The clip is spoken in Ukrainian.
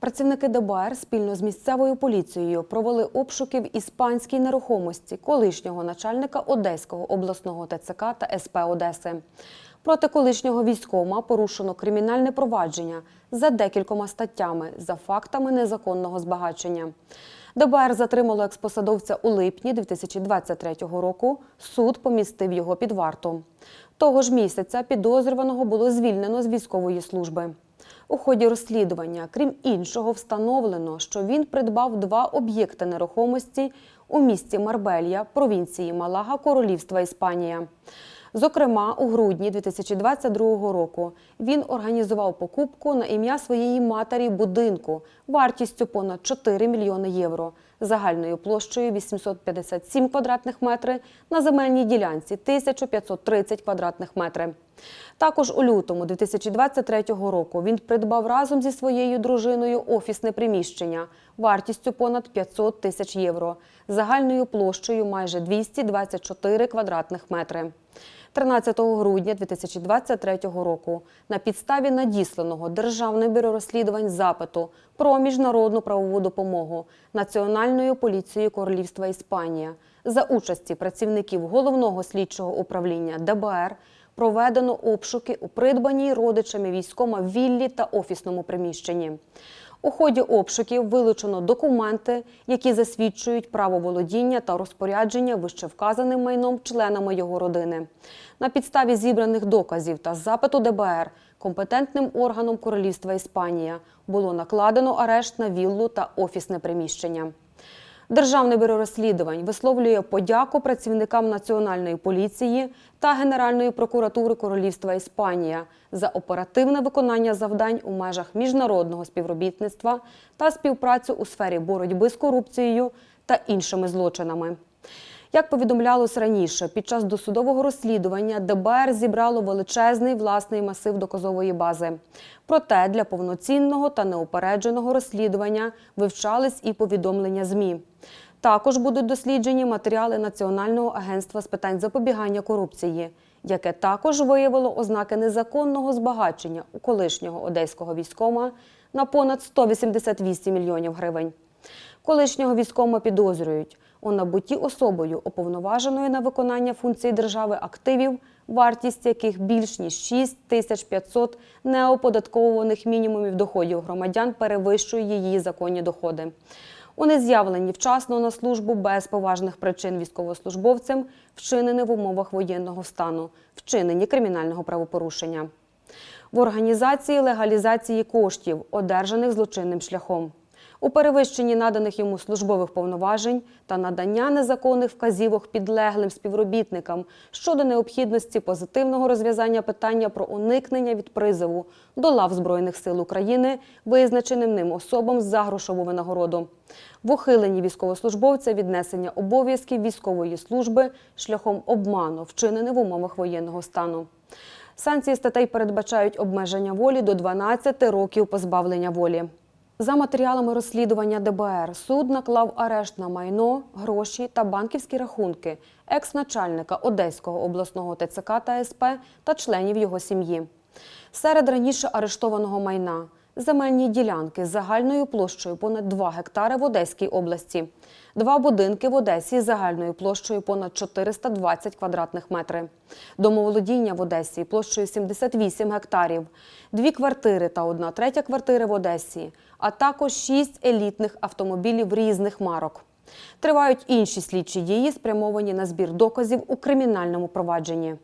Працівники ДБР спільно з місцевою поліцією провели обшуки в іспанській нерухомості колишнього начальника Одеського обласного ТЦК та СП Одеси. Проти колишнього військома порушено кримінальне провадження за декількома статтями за фактами незаконного збагачення. ДБР затримало експосадовця у липні 2023 року. Суд помістив його під варту. Того ж місяця підозрюваного було звільнено з військової служби. У ході розслідування, крім іншого, встановлено, що він придбав два об'єкти нерухомості у місті Марбелья, провінції Малага, Королівства Іспанія. Зокрема, у грудні 2022 року він організував покупку на ім'я своєї матері будинку вартістю понад 4 мільйони євро, загальною площею 857 квадратних метрів на земельній ділянці 1530 квадратних метрів. Також у лютому 2023 року він придбав разом зі своєю дружиною офісне приміщення вартістю понад 500 тисяч євро, загальною площею майже 224 квадратних метри. 13 грудня 2023 року на підставі надісланого Державне бюро розслідувань запиту про міжнародну правову допомогу Національною поліцією Королівства Іспанія за участі працівників головного слідчого управління ДБР проведено обшуки у придбаній родичами військома віллі та офісному приміщенні. У ході обшуків вилучено документи, які засвідчують право володіння та розпорядження вищевказаним майном членами його родини. На підставі зібраних доказів та запиту ДБР компетентним органом Королівства Іспанія було накладено арешт на віллу та офісне приміщення. Державне бюро розслідувань висловлює подяку працівникам Національної поліції та Генеральної прокуратури Королівства Іспанія за оперативне виконання завдань у межах міжнародного співробітництва та співпрацю у сфері боротьби з корупцією та іншими злочинами. Як повідомлялось раніше, під час досудового розслідування ДБР зібрало величезний власний масив доказової бази. Проте для повноцінного та неупередженого розслідування вивчались і повідомлення ЗМІ. Також будуть досліджені матеріали Національного агентства з питань запобігання корупції, яке також виявило ознаки незаконного збагачення у колишнього одеського військома на понад 188 мільйонів гривень. Колишнього військома підозрюють у набутті особою, уповноваженою на виконання функцій держави активів, вартість яких більш ніж 6 тисяч 500 неоподатковуваних мінімумів доходів громадян перевищує її законні доходи. У нез'явленні вчасно на службу без поважних причин військовослужбовцем, вчинені в умовах воєнного стану, вчинені кримінального правопорушення. В організації легалізації коштів, одержаних злочинним шляхом у перевищенні наданих йому службових повноважень та надання незаконних вказівок підлеглим співробітникам щодо необхідності позитивного розв'язання питання про уникнення від призову до лав Збройних сил України, визначеним ним особам за грошову винагороду. В ухиленні військовослужбовця віднесення обов'язків військової служби шляхом обману, вчинене в умовах воєнного стану. Санкції статей передбачають обмеження волі до 12 років позбавлення волі. За матеріалами розслідування ДБР суд наклав арешт на майно, гроші та банківські рахунки екс-начальника Одеського обласного ТЦК та СП та членів його сім'ї. Серед раніше арештованого майна земельні ділянки з загальною площею понад 2 гектари в Одеській області, два будинки в Одесі з загальною площею понад 420 квадратних метрів, домоволодіння в Одесі площею 78 гектарів, дві квартири та одна третя квартири в Одесі, а також шість елітних автомобілів різних марок. Тривають інші слідчі дії, спрямовані на збір доказів у кримінальному провадженні.